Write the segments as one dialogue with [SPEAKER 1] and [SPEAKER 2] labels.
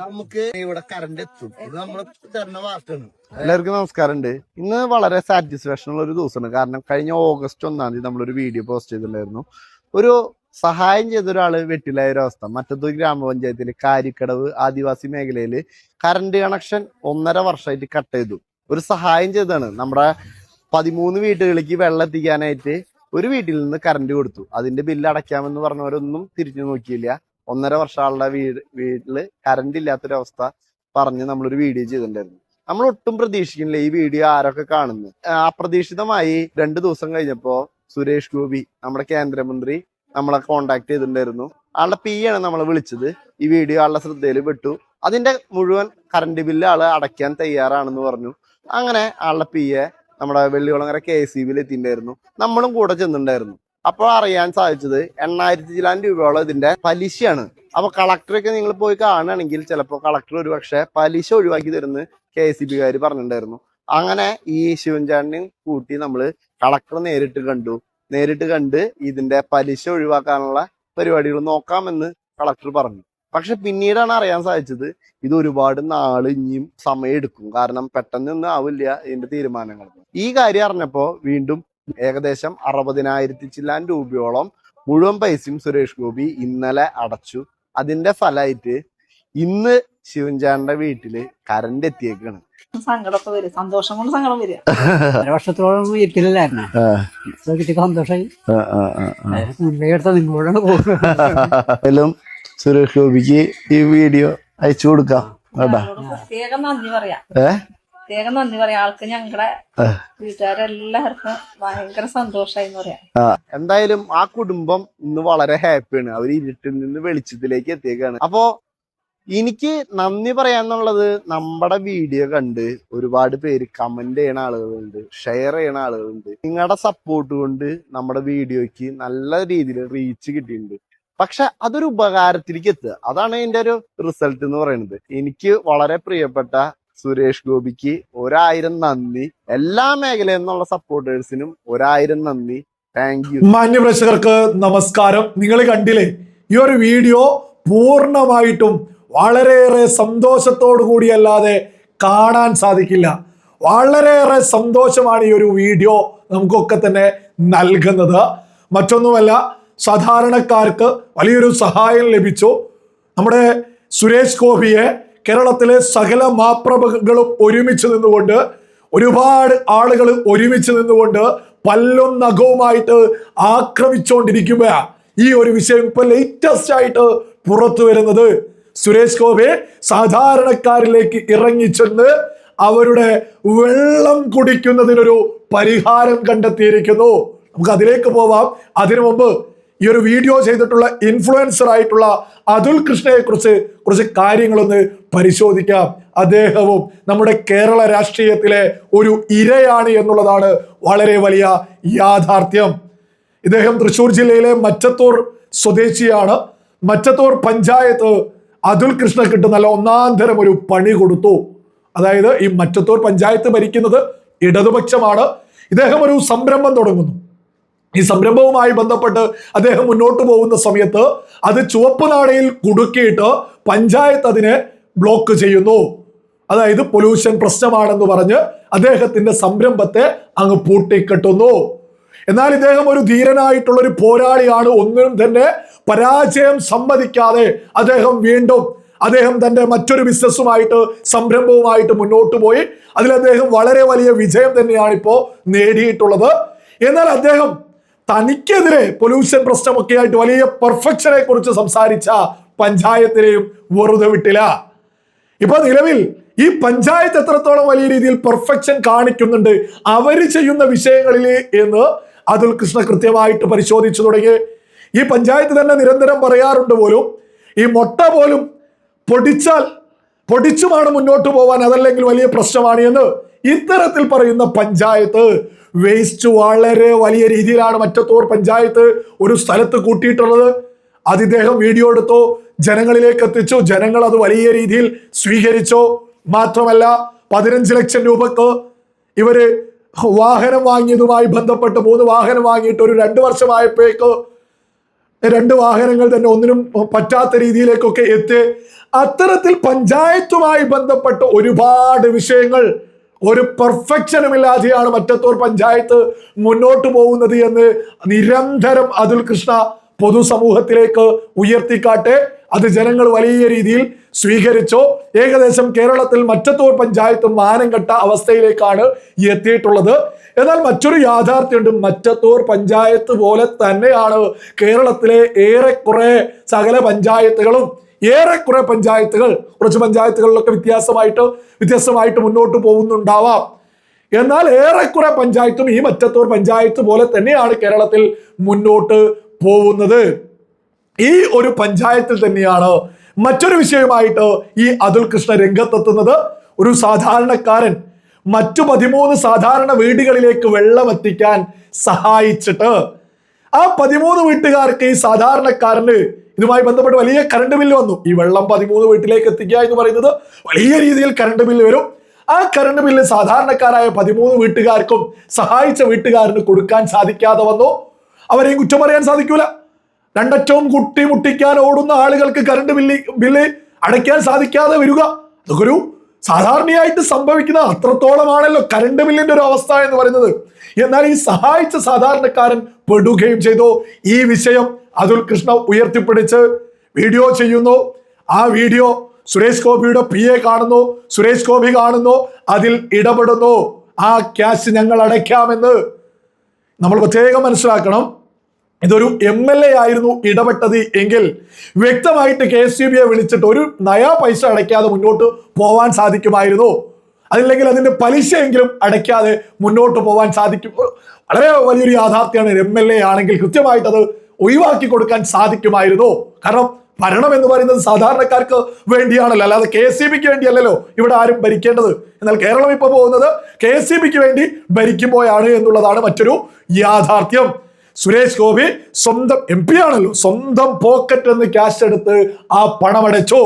[SPEAKER 1] നമുക്ക് ഇവിടെ കറണ്ട് എത്തും. ഇത് നമ്മൾ തരുന്ന വാർത്തയാണ്
[SPEAKER 2] എല്ലാവർക്കും നമസ്കാരമുണ്ട്. ഇന്ന് വളരെ സാറ്റിസ്ഫാക്ഷൻ ഉള്ള ഒരു ദിവസമാണ്. കാരണം കഴിഞ്ഞ ഓഗസ്റ്റ് ഒന്നാം തീയതി നമ്മളൊരു വീഡിയോ പോസ്റ്റ് ചെയ്തിട്ടുണ്ടായിരുന്നു. ഒരു സഹായം ചെയ്ത ഒരാൾ വെട്ടിലായ ഒരു അവസ്ഥ. മറ്റത്തൂർ ഗ്രാമപഞ്ചായത്തിലെ കാരിക്കടവ് ആദിവാസി മേഖലയിൽ കറണ്ട് കണക്ഷൻ ഒന്നര വർഷമായിട്ട് കട്ട് ചെയ്തു. ഒരു സഹായം ചെയ്താണ് നമ്മുടെ പതിമൂന്ന് വീട്ടുകളിലേക്ക് വെള്ളം എത്തിക്കാനായിട്ട് ഒരു വീട്ടിൽ നിന്ന് കറണ്ട് കൊടുത്തു. അതിന്റെ ബില്ല് അടയ്ക്കാമെന്ന് പറഞ്ഞവരൊന്നും തിരിഞ്ഞു നോക്കിയില്ല. ഒന്നര വർഷം ആളുടെ വീട് വീട്ടിൽ കറണ്ട് ഇല്ലാത്തൊരവസ്ഥ പറഞ്ഞ് നമ്മളൊരു വീഡിയോ ചെയ്തിട്ടുണ്ടായിരുന്നു. നമ്മൾ ഒട്ടും പ്രതീക്ഷിക്കുന്നില്ല ഈ വീഡിയോ ആരൊക്കെ കാണുന്നു. അപ്രതീക്ഷിതമായി രണ്ടു ദിവസം കഴിഞ്ഞപ്പോ സുരേഷ് ഗോപി നമ്മുടെ കേന്ദ്രമന്ത്രി നമ്മളെ കോണ്ടാക്ട് ചെയ്തിട്ടുണ്ടായിരുന്നു. ആളുടെ പി ആണ് നമ്മളെ വിളിച്ചത്. ഈ വീഡിയോ ആളുടെ ശ്രദ്ധയിൽ പെട്ടു. അതിന്റെ മുഴുവൻ കറണ്ട് ബില്ല് ആൾ അടയ്ക്കാൻ തയ്യാറാണെന്ന് പറഞ്ഞു. അങ്ങനെ ആളുടെ പി എ നമ്മുടെ വെള്ളികുളങ്ങര കെ സി ബിയിൽ എത്തിയിട്ടുണ്ടായിരുന്നു. നമ്മളും കൂടെ ചെന്നിട്ടുണ്ടായിരുന്നു. അപ്പോൾ അറിയാൻ സാധിച്ചത് എണ്ണായിരത്തി ചിലാൻ രൂപയോളം ഇതിന്റെ പലിശയാണ്. അപ്പൊ കളക്ടറൊക്കെ നിങ്ങൾ പോയി കാണുകയാണെങ്കിൽ ചിലപ്പോൾ കളക്ടർ ഒരു പക്ഷേ പലിശ ഒഴിവാക്കി തരുന്ന കെ സി ബിക്കാർ പറഞ്ഞിട്ടുണ്ടായിരുന്നു. അങ്ങനെ ഈ ശിവൻചാണ്ടിനെയും കൂട്ടി നമ്മൾ കളക്ടർ നേരിട്ട് കണ്ടു. നേരിട്ട് കണ്ട് ഇതിന്റെ പലിശ ഒഴിവാക്കാനുള്ള പരിപാടികൾ നോക്കാമെന്ന് കളക്ടർ പറഞ്ഞു. പക്ഷെ പിന്നീടാണ് അറിയാൻ സാധിച്ചത് ഇത് ഒരുപാട് നാൾ ഇനിയും സമയം എടുക്കും കാരണം പെട്ടെന്നൊന്നും ആവില്ല ഇതിന്റെ തീരുമാനങ്ങൾ. ഈ കാര്യം അറിഞ്ഞപ്പോ വീണ്ടും ഏകദേശം അറുപതിനായിരത്തി ചില്ലാൻ രൂപയോളം മുഴുവൻ പൈസയും സുരേഷ് ഗോപി ഇന്നലെ അടച്ചു. അതിന്റെ ഫലമായിട്ട് ഇന്ന് ശിവൻചാണ്ടെ വീട്ടിൽ കറണ്ട് എത്തിയേക്കാണ്.
[SPEAKER 3] സങ്കടമൊക്കെ വരും. സന്തോഷം കൊണ്ട് സങ്കടം വരിക.
[SPEAKER 4] വർഷത്തോളം വീട്ടിലല്ലായിരുന്നു? സന്തോഷമായി. നിങ്ങളോടാണ് പോകുന്നത്.
[SPEAKER 2] സുരേഷ് ഗോപിക്ക് ഈ വീഡിയോ അയച്ചു കൊടുക്കാം. കേട്ടാ.
[SPEAKER 3] പ്രത്യേകം നന്ദി പറയാം.
[SPEAKER 2] ഏ?
[SPEAKER 3] പ്രത്യേകം നന്ദി പറയാം. ആൾക്ക് ഞങ്ങളുടെ. വീട്ടുകാരെല്ലാവർക്കും ഭയങ്കര സന്തോഷമായി പറയാം.
[SPEAKER 2] എന്തായാലും ആ കുടുംബം ഇന്ന് വളരെ ഹാപ്പിയാണ്. അവർ ഇരുട്ടിൽ നിന്ന് വെളിച്ചത്തിലേക്ക് എത്തിയേക്കാണ്. അപ്പോ എനിക്ക് നന്ദി പറയാന്നുള്ളത് നമ്മുടെ വീഡിയോ കണ്ട് ഒരുപാട് പേര് കമന്റ് ചെയ്യണ ആളുകളുണ്ട് ഷെയർ ചെയ്യണ ആളുകളുണ്ട്. നിങ്ങളുടെ സപ്പോർട്ട് കൊണ്ട് നമ്മുടെ വീഡിയോയ്ക്ക് നല്ല രീതിയിൽ റീച്ച് കിട്ടിയിട്ടുണ്ട്. പക്ഷെ അതൊരു ഉപകാരത്തിലേക്ക് എത്തുക. അതാണ് ഇതിന്റെ ഒരു റിസൾട്ട് എന്ന് പറയുന്നത്. എനിക്ക് വളരെ പ്രിയപ്പെട്ട സുരേഷ് ഗോപിക്ക് ഒരായിരം നന്ദി. എല്ലാ മേഖലയിൽ നിന്നുള്ള സപ്പോർട്ടേഴ്സിനും ഒരായിരം നന്ദി. താങ്ക് യു
[SPEAKER 5] മാന്യപ്രേക്ഷകർക്ക് നമസ്കാരം. നിങ്ങൾ കണ്ടില്ലേ ഈ ഒരു വീഡിയോ പൂർണമായിട്ടും വളരെയേറെ സന്തോഷത്തോടു കൂടിയല്ലാതെ കാണാൻ സാധിക്കില്ല. വളരെയേറെ സന്തോഷമാണ് ഈ ഒരു വീഡിയോ നമുക്കൊക്കെ തന്നെ നൽകുന്നത്. മറ്റൊന്നുമല്ല സാധാരണക്കാർക്ക് വലിയൊരു സഹായം ലഭിച്ചു. നമ്മുടെ സുരേഷ് ഗോപിയെ കേരളത്തിലെ സകല മാപ്രഭകളും ഒരുമിച്ച് നിന്നുകൊണ്ട് ഒരുപാട് ആളുകൾ ഒരുമിച്ച് നിന്നുകൊണ്ട് പല്ലും നഖവുമായിട്ട് ആക്രമിച്ചുകൊണ്ടിരിക്കുമ്പോഴാ ഈ ഒരു വിഷയം ഇപ്പൊ ലേറ്റസ്റ്റ് ആയിട്ട് പുറത്തു വരുന്നത്. സുരേഷ് ഗോപി സാധാരണക്കാരിലേക്ക് ഇറങ്ങിച്ചെന്ന് അവരുടെ വെള്ളം കുടിക്കുന്നതിനൊരു പരിഹാരം കണ്ടെത്തിയിരിക്കുന്നു. നമുക്ക് അതിലേക്ക് പോവാം. അതിനു മുമ്പ് ഈ ഒരു വീഡിയോ ചെയ്തിട്ടുള്ള ഇൻഫ്ലുവൻസർ ആയിട്ടുള്ള അതുൽ കൃഷ്ണയെ കുറിച്ച് കുറച്ച് കാര്യങ്ങളൊന്ന് പരിശോധിക്കാം. അദ്ദേഹവും നമ്മുടെ കേരള രാഷ്ട്രീയത്തിലെ ഒരു ഇരയാണ് എന്നുള്ളതാണ് വളരെ വലിയ യാഥാർത്ഥ്യം. ഇദ്ദേഹം തൃശ്ശൂർ ജില്ലയിലെ മറ്റത്തൂർ സ്വദേശിയാണ്. മറ്റത്തൂർ പഞ്ചായത്ത് അതുൽ കൃഷ്ണക്കിട്ട് നല്ല ഒന്നാം തരം ഒരു പണി കൊടുത്തു. അതായത് ഈ മറ്റത്തൂർ പഞ്ചായത്ത് ഭരിക്കുന്നത് ഇടതുപക്ഷമാണ്. ഇദ്ദേഹം ഒരു സംരംഭം തുടങ്ങുന്നു. ഈ സംരംഭവുമായി ബന്ധപ്പെട്ട് അദ്ദേഹം മുന്നോട്ട് പോകുന്ന സമയത്ത് അത് ചുവപ്പ് നാടയിൽ കുടുക്കിയിട്ട് പഞ്ചായത്ത് അതിനെ ബ്ലോക്ക് ചെയ്യുന്നു. അതായത് പൊല്യൂഷൻ പ്രശ്നമാണെന്ന് പറഞ്ഞ് അദ്ദേഹത്തിന്റെ സംരംഭത്തെ അങ്ങ് പൂട്ടിക്കെട്ടുന്നു. എന്നാൽ ഇദ്ദേഹം ഒരു ധീരനായിട്ടുള്ള ഒരു പോരാളിയാണ്. ഒന്നിനും തന്നെ പരാജയം സമ്മതിക്കാതെ അദ്ദേഹം വീണ്ടും അദ്ദേഹം തന്റെ മറ്റൊരു ബിസിനസ്സുമായിട്ട് സംരംഭവുമായിട്ട് മുന്നോട്ട് പോയി. അതിൽ അദ്ദേഹം വളരെ വലിയ വിജയം തന്നെയാണ് ഇപ്പോൾ നേടിയിട്ടുള്ളത്. എന്നാൽ അദ്ദേഹം തനിക്കെതിരെ പൊല്യൂഷൻ പ്രശ്നമൊക്കെ ആയിട്ട് വലിയ പെർഫെക്ഷനെ കുറിച്ച് സംസാരിച്ച പഞ്ചായത്തിനെയും വെറുതെ വിട്ടില്ല. ഇപ്പൊ നിലവിൽ ഈ പഞ്ചായത്ത് എത്രത്തോളം വലിയ രീതിയിൽ പെർഫെക്ഷൻ കാണിക്കുന്നുണ്ട് അവർ ചെയ്യുന്ന വിഷയങ്ങളിൽ എന്ന് അതുൽ കൃഷ്ണ കൃത്യമായിട്ട് പരിശോധിച്ചു തുടങ്ങി. ഈ പഞ്ചായത്ത് തന്നെ നിരന്തരം പറയാറുണ്ട് പോലും ഈ മുട്ട പോലും പൊടിച്ചാൽ പൊടിച്ചുമാണ് മുന്നോട്ട് പോവാൻ അതല്ലെങ്കിൽ വലിയ പ്രശ്നമാണ് എന്ന്. ഇത്തരത്തിൽ പറയുന്ന പഞ്ചായത്ത് വേസ്റ്റ് വളരെ വലിയ രീതിയിലാണ് മറ്റത്തൂർ പഞ്ചായത്ത് ഒരു സ്ഥലത്ത് കൂട്ടിയിട്ടുള്ളത്. അത് ഇദ്ദേഹം വീഡിയോ എടുത്തോ ജനങ്ങളിലേക്ക് എത്തിച്ചു ജനങ്ങൾ അത് വലിയ രീതിയിൽ സ്വീകരിച്ചോ മാത്രമല്ല പതിനഞ്ച് ലക്ഷം രൂപക്ക് ഇവർ വാഹനം വാങ്ങിയതുമായി ബന്ധപ്പെട്ട് മൂന്ന് വാഹനം വാങ്ങിയിട്ട് ഒരു രണ്ട് വർഷമായപ്പോഴേക്ക് രണ്ട് വാഹനങ്ങൾ തന്നെ ഒന്നിനും പറ്റാത്ത രീതിയിലേക്കൊക്കെ എത്തി. അത്തരത്തിൽ പഞ്ചായത്തുമായി ബന്ധപ്പെട്ട ഒരുപാട് വിഷയങ്ങൾ ഒരു പെർഫെക്ഷനും ഇല്ലാതെയാണ് മറ്റത്തൂർ പഞ്ചായത്ത് മുന്നോട്ട് പോകുന്നത് എന്ന് നിരന്തരം അതുൽ കൃഷ്ണ പൊതുസമൂഹത്തിലേക്ക് ഉയർത്തിക്കാട്ടെ. അത് ജനങ്ങൾ വലിയ രീതിയിൽ സ്വീകരിച്ചോ. ഏകദേശം കേരളത്തിൽ മറ്റത്തൂർ പഞ്ചായത്ത് മാനം കെട്ട അവസ്ഥയിലേക്കാണ് എത്തിയിട്ടുള്ളത്. എന്നാൽ മറ്റൊരു യാഥാർത്ഥ്യമുണ്ട്. മറ്റത്തൂർ പഞ്ചായത്ത് പോലെ തന്നെയാണ് കേരളത്തിലെ ഏറെക്കുറെ സകല പഞ്ചായത്തുകളും. ഏറെക്കുറെ പഞ്ചായത്തുകൾ കുറച്ച് പഞ്ചായത്തുകളിലൊക്കെ വ്യത്യാസമായിട്ട് വ്യത്യസ്തമായിട്ട് മുന്നോട്ട് പോകുന്നുണ്ടാവാം. എന്നാൽ ഏറെക്കുറെ പഞ്ചായത്തും ഈ മറ്റത്തൂർ പഞ്ചായത്ത് പോലെ തന്നെയാണ് കേരളത്തിൽ മുന്നോട്ട് പോകുന്നത്. ഈ ഒരു പഞ്ചായത്തിൽ തന്നെയാണ് മറ്റൊരു വിഷയമായിട്ട് ഈ അതുൽ കൃഷ്ണ രംഗത്തെത്തുന്നത്. ഒരു സാധാരണക്കാരൻ മറ്റു പതിമൂന്ന് സാധാരണ വീടുകളിലേക്ക് വെള്ളം എത്തിക്കാൻ സഹായിച്ചിട്ട്. ആ പതിമൂന്ന് വീട്ടുകാർക്ക് ഈ സാധാരണക്കാരന് ഇതുമായി ബന്ധപ്പെട്ട് വലിയ കറണ്ട് ബില്ല് വന്നു. ഈ വെള്ളം പതിമൂന്ന് വീട്ടിലേക്ക് എത്തിക്കുക എന്ന് പറയുന്നത് വലിയ രീതിയിൽ കറണ്ട് ബില്ല് വരും. ആ കറണ്ട് ബില്ല് സാധാരണക്കാരായ പതിമൂന്ന് വീട്ടുകാർക്കും സഹായിച്ച വീട്ടുകാരന് കൊടുക്കാൻ സാധിക്കാതെ വന്നു. അവരെയും കുറ്റം പറയാൻ സാധിക്കൂല. രണ്ടറ്റവും കുട്ടി മുട്ടിക്കാൻ ഓടുന്ന ആളുകൾക്ക് കറണ്ട് ബില്ല് ബില്ല് അടയ്ക്കാൻ സാധിക്കാതെ വരിക. അതൊക്കെ ഒരു സാധാരണയായിട്ട് സംഭവിക്കുന്ന അത്രത്തോളമാണല്ലോ കറണ്ട് ബില്ലിന്റെ ഒരു അവസ്ഥ എന്ന് പറയുന്നത്. എന്നാൽ ഈ സഹായിച്ച സാധാരണക്കാരൻ പെടുകയും ചെയ്തു. ഈ വിഷയം അതുൽ കൃഷ്ണ ഉയർത്തിപ്പിടിച്ച് വീഡിയോ ചെയ്യുന്നു. ആ വീഡിയോ സുരേഷ് ഗോപിയുടെ പി എ കാണുന്നു. സുരേഷ് ഗോപി കാണുന്നു. അതിൽ ഇടപെടുന്നു. ആ ക്യാഷ് ഞങ്ങൾ അടയ്ക്കാമെന്ന്. നമ്മൾ പ്രത്യേകം മനസ്സിലാക്കണം. ഇതൊരു എം എൽ എ ആയിരുന്നു ഇടപെട്ടത് എങ്കിൽ വ്യക്തമായിട്ട് കെ എസ് യു ബിയെ വിളിച്ചിട്ട് ഒരു നയാ പൈസ അടയ്ക്കാതെ മുന്നോട്ട് പോവാൻ സാധിക്കുമായിരുന്നു. അതില്ലെങ്കിൽ അതിന്റെ പലിശയെങ്കിലും അടയ്ക്കാതെ മുന്നോട്ട് പോവാൻ സാധിക്കും. വളരെ വലിയൊരു യാഥാർത്ഥ്യമാണ് എം എൽ എ ആണെങ്കിൽ കൃത്യമായിട്ട് അത് ഒഴിവാക്കി കൊടുക്കാൻ സാധിക്കുമായിരുന്നു. കാരണം ഭരണം എന്ന് പറയുന്നത് സാധാരണക്കാർക്ക് വേണ്ടിയാണല്ലോ. അല്ലാതെ കെ സി ബിക്ക് വേണ്ടിയല്ലല്ലോ ഇവിടെ ആരും ഭരിക്കേണ്ടത്. എന്നാൽ കേരളം ഇപ്പൊ പോകുന്നത് കെ സി ബിക്ക് വേണ്ടി ഭരിക്കുമ്പോഴാണ് എന്നുള്ളതാണ് മറ്റൊരു യാഥാർത്ഥ്യം. സുരേഷ് ഗോപി സ്വന്തം എം പി ആണല്ലോ. സ്വന്തം പോക്കറ്റ് എന്ന് ക്യാഷ് എടുത്ത് ആ പണമടച്ചു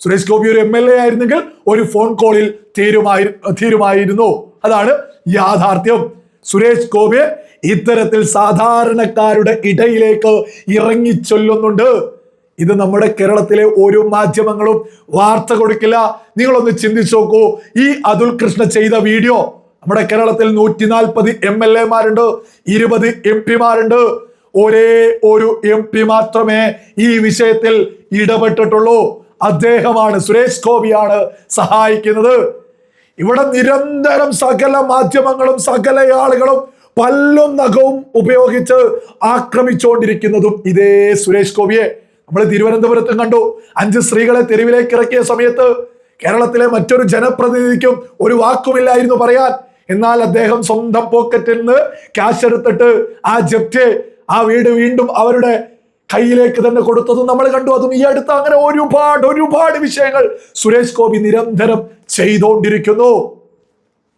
[SPEAKER 5] സുരേഷ് ഗോപി ഒരു എം എൽ എ ആയിരുന്നെങ്കിൽ ഒരു ഫോൺ കോളിൽ തീരുമായി തീരുമായിരുന്നു. അതാണ് യാഥാർത്ഥ്യം. സുരേഷ് ഗോപി ഇത്തരത്തിൽ സാധാരണക്കാരുടെ ഇടയിലേക്ക് ഇറങ്ങി ചൊല്ലുന്നുണ്ട് ഇത് നമ്മുടെ കേരളത്തിലെ ഓരോ മാധ്യമങ്ങളും വാർത്ത കൊടുക്കില്ല. നിങ്ങളൊന്ന് ചിന്തിച്ചു നോക്കൂ. ഈ അതുൽ കൃഷ്ണ ചെയ്ത വീഡിയോ നമ്മുടെ കേരളത്തിൽ നൂറ്റി നാൽപ്പത് എം എൽ എമാരുണ്ട് ഇരുപത് എം പിമാരുണ്ട്. ഒരേ ഒരു എം പി മാത്രമേ ഈ വിഷയത്തിൽ ഇടപെട്ടിട്ടുള്ളൂ. അദ്ദേഹമാണ് സുരേഷ് ഗോപിയാണ് സഹായിക്കുന്നത്. ഇവിടെ നിരന്തരം സകല മാധ്യമങ്ങളും സകല ആളുകളും പല്ലും നഖവും ഉപയോഗിച്ച് ആക്രമിച്ചുകൊണ്ടിരിക്കുന്നതും ഇതേ സുരേഷ് ഗോപിയെ. നമ്മൾ തിരുവനന്തപുരത്തും കണ്ടു. അഞ്ച് സ്ത്രീകളെ തെരുവിലേക്ക് ഇറക്കിയ സമയത്ത് കേരളത്തിലെ മറ്റൊരു ജനപ്രതിനിധിക്കും ഒരു വാക്കുമില്ലായിരുന്നു പറയാൻ. എന്നാൽ അദ്ദേഹം സ്വന്തം പോക്കറ്റിൽ നിന്ന് ക്യാഷ് എടുത്തിട്ട് ആ ജപ്റ്റ് ആ വീട് വീണ്ടും അവരുടെ കയ്യിലേക്ക് തന്നെ കൊടുത്തതും നമ്മൾ കണ്ടു. അതും ഈ അടുത്ത് അങ്ങനെ ഒരുപാട് ഒരുപാട് വിഷയങ്ങൾ സുരേഷ് ഗോപി നിരന്തരം ചെയ്തുകൊണ്ടിരിക്കുന്നു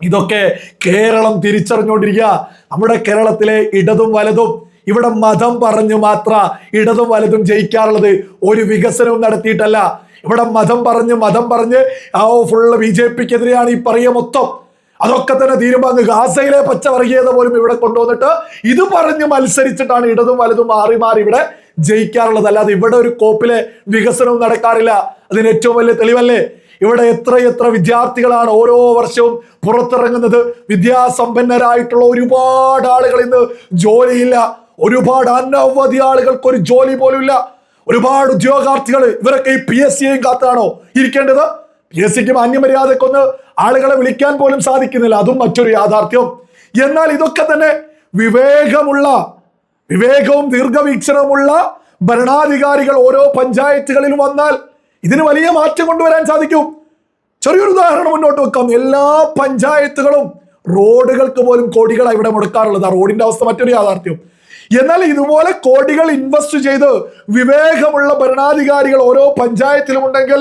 [SPEAKER 5] ഇതൊക്കെ കേരളം തിരിച്ചറിഞ്ഞുകൊണ്ടിരിക്കുക നമ്മുടെ കേരളത്തിലെ ഇടതും വലതും ഇവിടെ മതം പറഞ്ഞു മാത്ര ഇടതും വലതും ജയിക്കാറുള്ളത് ഒരു വികസനവും നടത്തിയിട്ടല്ല. ഇവിടെ മതം പറഞ്ഞ് മതം പറഞ്ഞ് ആ ഫുള്ള് ബി ജെ പിക്കെതിരെയാണ് ഈ പറയുക മൊത്തം. അതൊക്കെ തന്നെ തീരുമാനം ഗാസയിലെ പച്ചവർഗീയത പോലും ഇവിടെ കൊണ്ടുവന്നിട്ട് ഇത് പറഞ്ഞ് മത്സരിച്ചിട്ടാണ് ഇടതും വലതും മാറി മാറി ഇവിടെ ജയിക്കാറുള്ളത് അല്ലാതെ ഇവിടെ ഒരു കോപ്പിലെ വികസനവും നടക്കാറില്ല. അതിന് ഏറ്റവും വലിയ തെളിവല്ലേ? ഇവിടെ എത്ര എത്ര വിദ്യാർത്ഥികളാണ് ഓരോ വർഷവും പുറത്തിറങ്ങുന്നത്. വിദ്യാസമ്പന്നരായിട്ടുള്ള ഒരുപാട് ആളുകൾ ഇന്ന് ജോലിയില്ല. ഒരുപാട് അനവധി ആളുകൾക്ക് ഒരു ജോലി പോലും ഇല്ല ഒരുപാട് ഉദ്യോഗാർത്ഥികൾ ഇവരൊക്കെ ഈ പി എസ് സിയെയും കാത്താണോ ഇരിക്കേണ്ടത്? പി എസ് സിക്ക് മാന്യമര്യാദക്കൊന്ന് ആളുകളെ വിളിക്കാൻ പോലും സാധിക്കുന്നില്ല. അതും മറ്റൊരു യാഥാർത്ഥ്യം. എന്നാൽ ഇതൊക്കെ തന്നെ വിവേകമുള്ള വിവേകവും ദീർഘവീക്ഷണവുമുള്ള ഭരണാധികാരികൾ ഓരോ പഞ്ചായത്തുകളിലും വന്നാൽ ഇതിന് വലിയ മാറ്റം കൊണ്ടുവരാൻ സാധിക്കും. ചെറിയൊരു ഉദാഹരണം മുന്നോട്ട് വെക്കാം. എല്ലാ പഞ്ചായത്തുകളും റോഡുകൾക്ക് പോലും കോടികളാണ് ഇവിടെ മുടക്കാറുള്ളത് ആ റോഡിന്റെ അവസ്ഥ മറ്റൊരു യാഥാർത്ഥ്യം. എന്നാൽ ഇതുപോലെ കോടികൾ ഇൻവെസ്റ്റ് ചെയ്ത് വിവേകമുള്ള ഭരണാധികാരികൾ ഓരോ പഞ്ചായത്തിലും ഉണ്ടെങ്കിൽ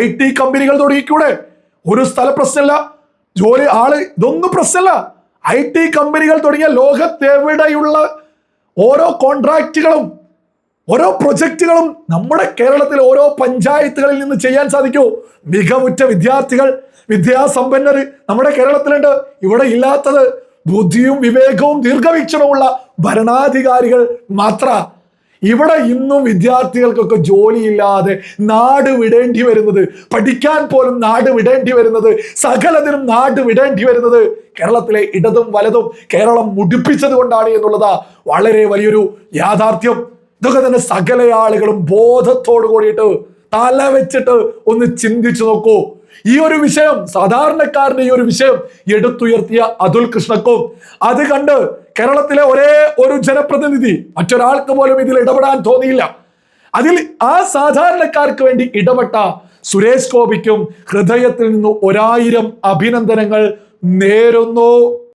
[SPEAKER 5] ഐ ടി കമ്പനികൾ തുടങ്ങിക്കൂടെ? ഒരു സ്ഥല പ്രശ്നമല്ല ജോലി ആൾ ഇതൊന്നും പ്രശ്നമല്ല ഐ ടി കമ്പനികൾ തുടങ്ങിയ ലോകത്തെവിടെയുള്ള ഓരോ കോൺട്രാക്റ്റുകളും ഓരോ പ്രൊജക്റ്റുകളും നമ്മുടെ കേരളത്തിലെ ഓരോ പഞ്ചായത്തുകളിൽ നിന്ന് ചെയ്യാൻ സാധിക്കൂ. മികവുറ്റ വിദ്യാർത്ഥികൾ വിദ്യാസമ്പന്നർ നമ്മുടെ കേരളത്തിലുണ്ട്. ഇവിടെ ഇല്ലാത്തത് ബുദ്ധിയും വിവേകവും ദീർഘവീക്ഷണവുമുള്ള ഭരണാധികാരികൾ മാത്ര. ഇവിടെ ഇന്നും വിദ്യാർത്ഥികൾക്കൊക്കെ ജോലിയില്ലാതെ നാട് വിടേണ്ടി വരുന്നത് പഠിക്കാൻ പോലും നാട് വിടേണ്ടി വരുന്നത് സകലതിനും നാട് വിടേണ്ടി വരുന്നത് കേരളത്തിലെ ഇടതും വലതും കേരളം മുടിപ്പിച്ചത് കൊണ്ടാണ് എന്നുള്ളതാ വളരെ വലിയൊരു യാഥാർത്ഥ്യം. ഇതൊക്കെ തന്നെ സകല ആളുകളും ബോധത്തോട് കൂടിയിട്ട് തല വെച്ചിട്ട് ഒന്ന് ചിന്തിച്ചു നോക്കൂ. ഈ ഒരു വിഷയം സാധാരണക്കാരന്റെ ഈ ഒരു വിഷയം എടുത്തുയർത്തിയ അതുൽ കൃഷ്ണക്കും. അത് കണ്ട് കേരളത്തിലെ ഒരേ ഒരു ജനപ്രതിനിധി മറ്റൊരാൾക്ക് പോലും ഇതിൽ ഇടപെടാൻ തോന്നിയില്ല. അതിൽ ആ സാധാരണക്കാർക്ക് വേണ്ടി ഇടപെട്ട സുരേഷ് ഗോപിക്കും ഹൃദയത്തിൽ നിന്ന് ഒരായിരം അഭിനന്ദനങ്ങൾ നേരുന്നു.